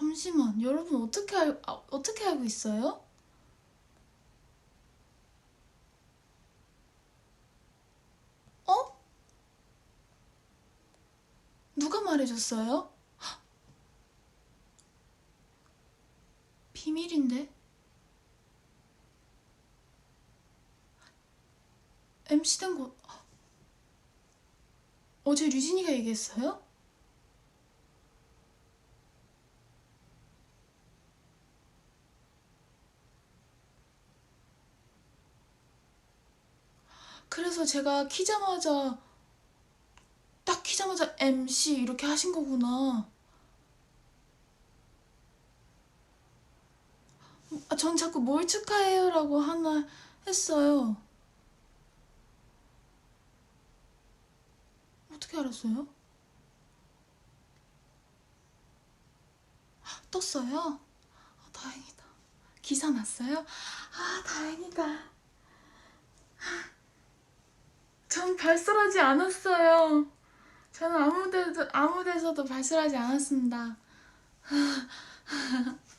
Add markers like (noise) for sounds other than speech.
잠시만, 여러분 어떻게 알, 아, 어떻게 알고 있어요? 어? 누가 말해줬어요? 헉! 비밀인데? MC 된 거, 어제 류진이가 얘기했어요? 그래서 제가 키자마자 딱 키자마자 MC 이렇게 하신 거구나. 아, 전 자꾸 뭘 축하해요라고 하나 했어요. 어떻게 알았어요? 떴어요? 아, 다행이다. 기사 났어요? 아, 다행이다. 전 발설하지 않았어요. 저는 아무 데도 아무 데서도 발설하지 않았습니다. (laughs)